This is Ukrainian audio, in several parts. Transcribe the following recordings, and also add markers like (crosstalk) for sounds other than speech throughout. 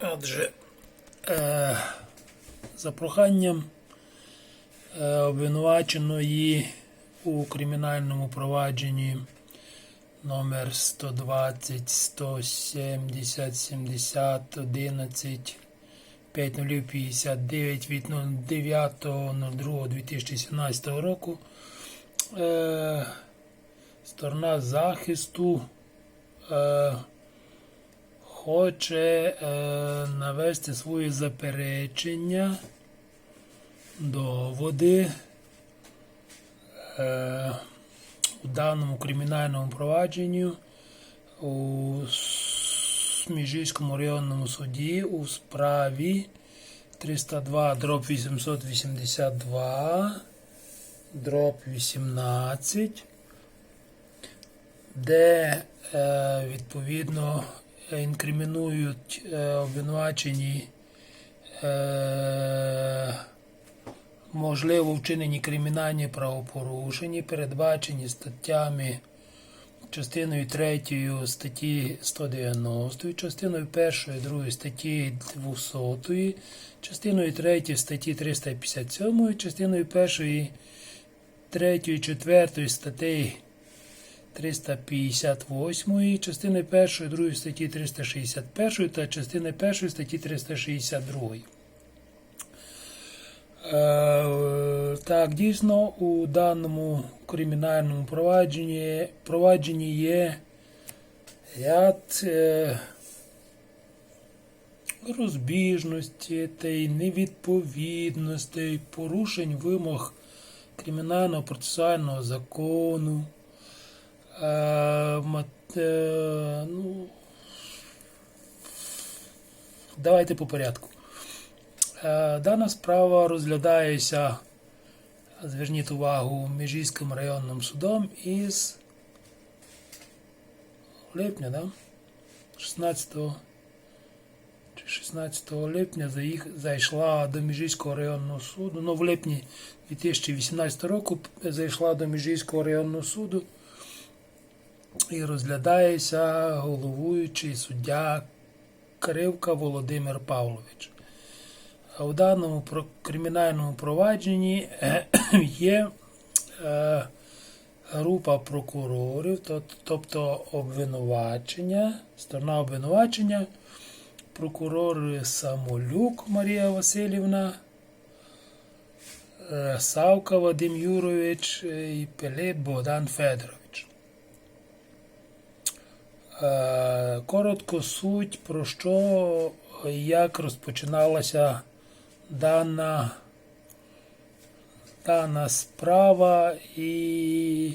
Адже е, за проханням е, обвинуваченої у кримінальному провадженні номер 120 170 70 11 5059 від 09.02.2017 року е, сторона захисту е, хоче е, навести свої заперечення, доводи е, у даному кримінальному провадженню у Сміжівському районному суді у справі 302 дроб 882 дроб 18 де е, відповідно інкримінують е, обвинувачені е, можливо вчинені кримінальні правопорушення, передбачені статтями частиною 3 статті 190, частиною 1 2 статті 200, частиною 3 статті 357, частиною 1 3 4 статей 358, частини 1, 2 статті 361 та частини 1 статті 362. Е, Так, дійсно, у даному кримінальному провадженні, провадженні є ряд е, розбіжності та й невідповідностей, порушень вимог кримінального процесуального закону. Е, ну, давайте по порядку. Е, Дана справа розглядається, зверніть увагу, Міжійським районним судом із липня, да? 16 чи 16 липня зайшла до Міжійського районного суду. Ну, в липні 2018 року зайшла до Міжійського районного суду і розглядається головуючий суддя Кривка Володимир Павлович. У даному кримінальному провадженні (clears throat) є е, група прокурорів, тобто обвинувачення, сторона обвинувачення, прокурор Самолюк Марія Васильівна, е, Савка Вадим Юрович е, і Пилип Богдан Федорович. Е, Коротко суть про що, як розпочиналася дана, дана справа, і,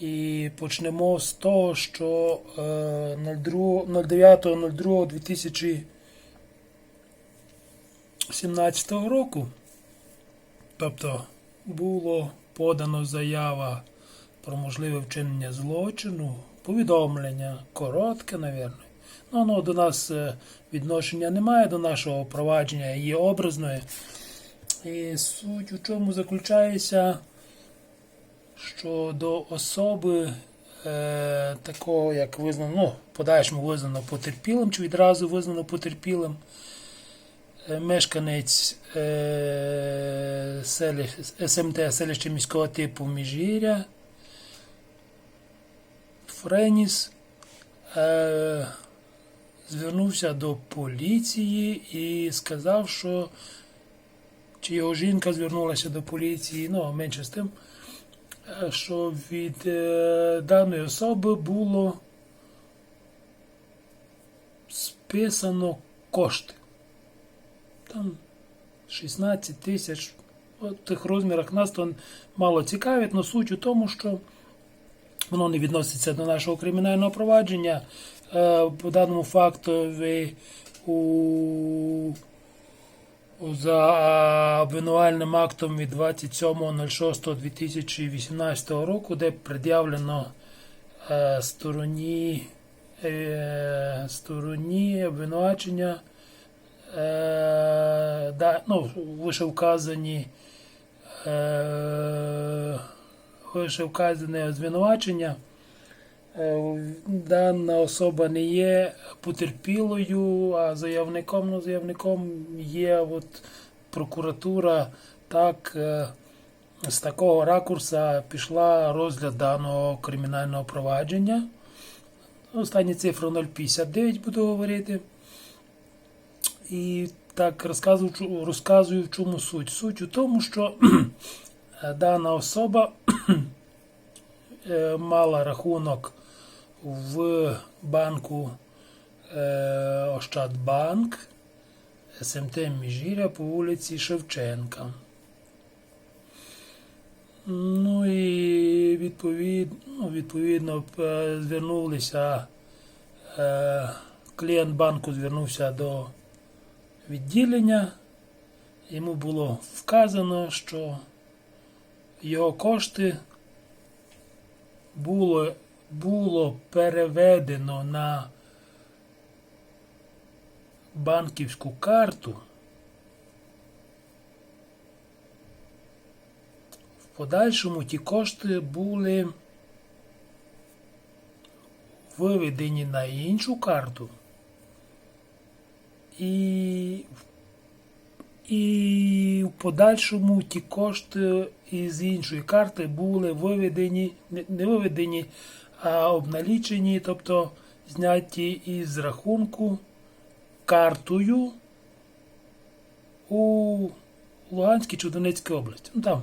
і почнемо з того, що е, 09.02.2017 року, тобто було подано заява про можливе вчинення злочину, повідомлення, коротке, навірно. Ну, воно до нас е, відношення немає до нашого провадження, є образною. І суть у чому заключається, що до особи е, такого, як визнано, ну, подальшому визнано потерпілим, чи відразу визнано потерпілим, е, мешканець е, селі, СМТ селище міського типу Міжгір'я, Френіс е, звернувся до поліції і сказав, що чи його жінка звернулася до поліції, ну, менше з тим, е, що від е, даної особи було списано кошти. Там 16 тисяч. В тих розмірах нас то мало цікавить, але суть у тому, що воно не відноситься до нашого кримінального провадження. Е, По даному фактові у за обвинувальним актом від 27.06.2018 року, де пред'явлено е, стороні, е, стороні обвинувачення да, ну, вище е, вказане звинувачення Е, Дана особа не є потерпілою, а заявником, ну, заявником є от прокуратура так е, з такого ракурса пішла розгляд даного кримінального провадження. Остання цифра 0,59 буду говорити. І так розказую, розказую, в чому суть. Суть у тому, що (clears throat) дана особа (clears throat) мала рахунок в банку е, Ощадбанк СМТ Міжіря по вулиці Шевченка. Ну і відповідно, ну, відповідно е, звернулися, е, клієнт банку звернувся до відділення. Йому було вказано, що його кошти було, було переведено на банківську карту. В подальшому ті кошти були виведені на іншу карту. І, і в подальшому ті кошти із іншої карти були виведені, не, виведені, а обналічені, тобто зняті із рахунку картою у Луганській чи Донецькій області. Ну там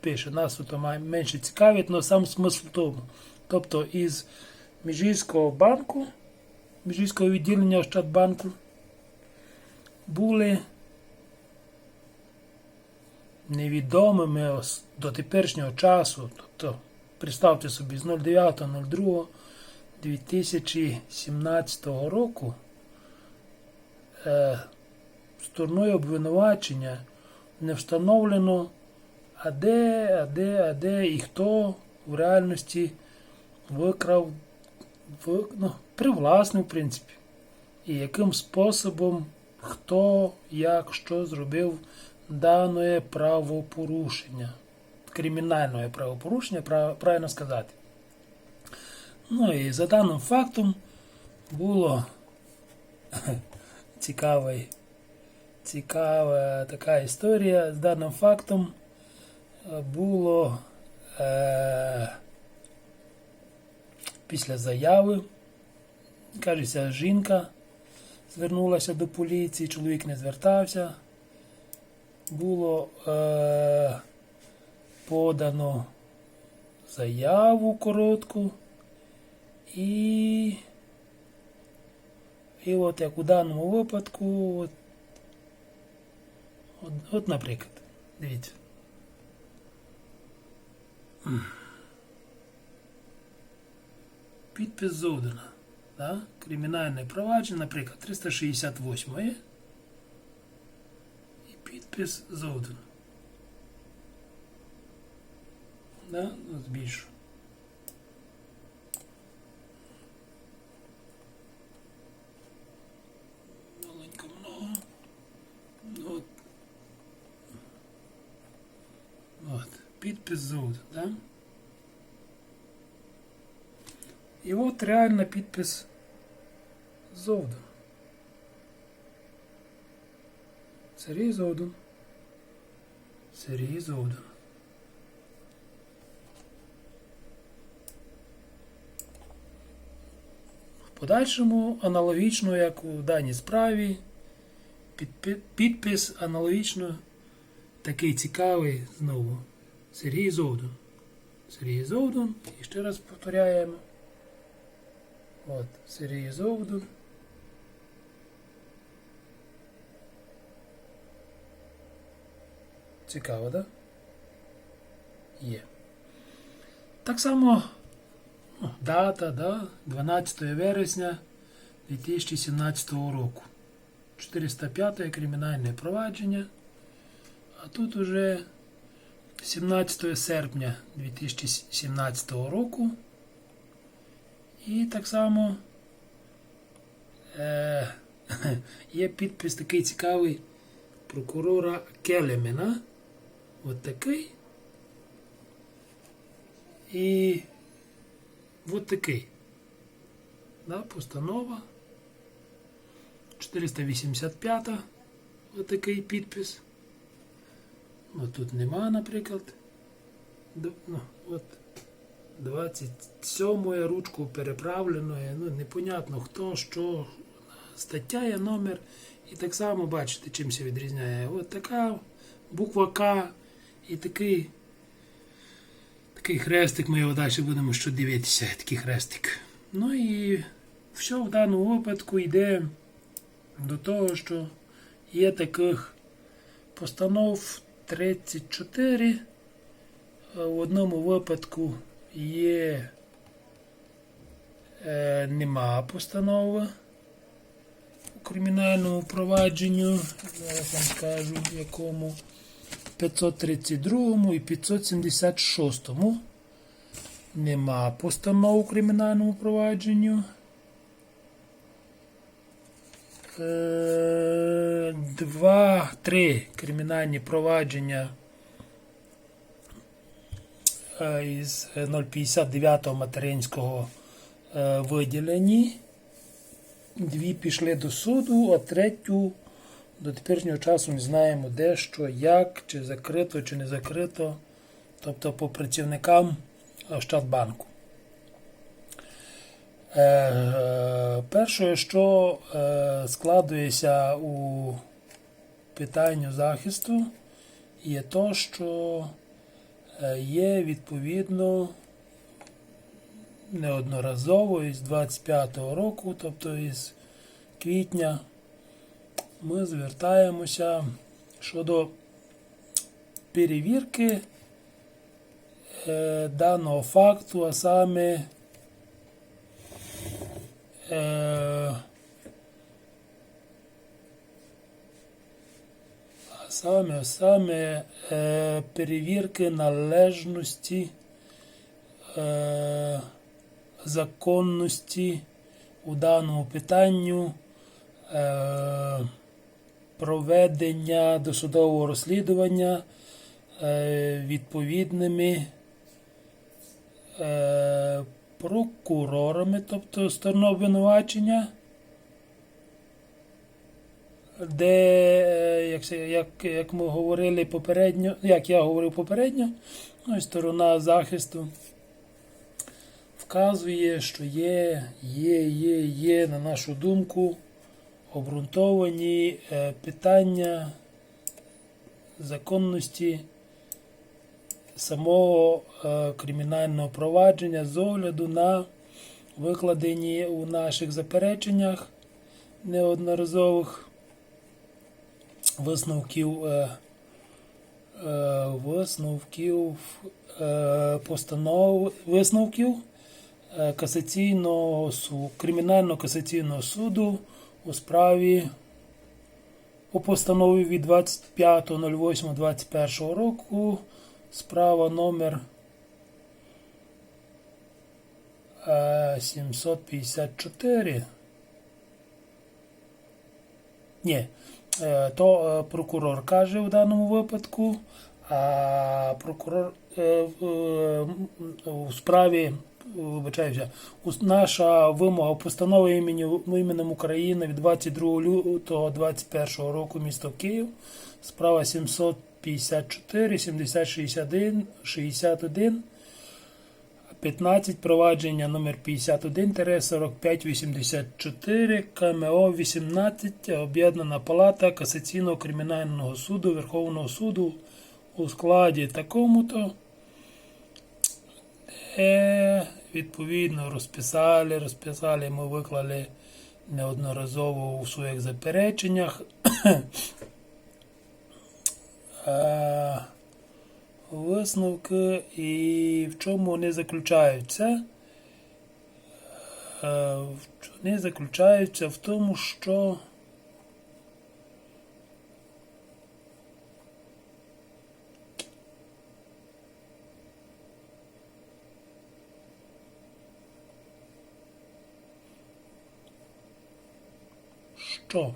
пише, нас тут менше цікавить, але сам смисл в тому. Тобто із Міжгірського банку, Міжгірського відділення Ощадбанку були невідомими до теперішнього часу. Тобто, представте собі, з 09.02.2017 року е, стороною обвинувачення не встановлено, а де, а де, а де і хто в реальності викрав, ви- ну, привласнив, в принципі, і яким способом, хто, як, що зробив дане правопорушення, кримінальне правопорушення, правильно сказати. Ну і за даним фактом було (laughs) цікавий, цікава така історія. З даним фактом е, було е, після заяви, кажеться, жінка звернулася до поліції, чоловік не звертався. Було е, подано заяву коротку. І, і от як у даному випадку, от, от, от наприклад, дивіться. Підпис Зовдана. Да? Кримінальне провадження, наприклад, 368 є. І підпис Зовдана. Да? Ну, збільшу. Маленько много. Ну, От. От. Підпис Зовдана, да? І от реально підпис Зовдан. Сергій Зовдан. Сергій Зовдан. В подальшому аналогічно, як у даній справі, підпис аналогічно такий цікавий знову. Сергій Зовдан. Сергій Зовдан. І ще раз повторяємо. От, Сергій Зовдан. Цікаво, да? Є. Так само ну, дата, да? 12 вересня 2017 року. 405 кримінальне провадження. А тут уже 17 серпня 2017 року. І так само е, (laughs) є підпис такий цікавий прокурора Келемена. От такий. І от такий. Да, постанова. 485 отакий підпис. Ну, тут нема, наприклад. Ну, от 27 ручку переправленої. Ну, непонятно хто, що. Стаття є номер. І так само бачите, чим це відрізняє. От така буква К і такий. Такий хрестик, ми його далі будемо що дивитися, такий хрестик. Ну і все в даному випадку йде до того, що є таких постанов 34. Е, В одному випадку є е, нема постанови у кримінальному провадженню. Зараз вам скажу, в якому 532 і 576 нема постанов у кримінальному провадженню. Е, Два, три кримінальні провадження е, із 059 материнського е, виділені. Дві пішли до суду, а третю до теперішнього часу не знаємо де, що, як, чи закрито, чи не закрито. Тобто по працівникам Ощадбанку. Е, е, перше, що е, складується у питанню захисту, є то, що е, є відповідно неодноразово із 25-го року, тобто із квітня, ми звертаємося щодо перевірки е, даного факту, а саме е, а саме, а саме е, перевірки належності законності у даному питанню проведення досудового розслідування е, відповідними е, прокурорами, тобто сторону обвинувачення, де, е, як, як, як ми говорили попередньо, як я говорив попередньо, ну і сторона захисту вказує, що є, є, є, є, на нашу думку, обґрунтовані е, питання законності самого е, кримінального провадження з огляду на викладені у наших запереченнях неодноразових висновків, е, висновків постанов, висновків касаційного суду, кримінального касаційного суду у справі у постанові від 25.08.21 року справа номер е, 754. Ні, е, то е, прокурор каже в даному випадку, а прокурор е, е, у справі, вибачаюся, наша вимога постанови іменем України від 22 лютого 2021 року місто Київ, справа 754 70 61 61 15 провадження номер 51-4584 КМО 18 Об'єднана палата Касаційного кримінального суду Верховного суду у складі такому-то, де відповідно розписали, розписали, ми виклали неодноразово у своїх запереченнях. (coughs) Е, висновки і в чому вони заключаються? Е, Вони заключаються в тому, що що?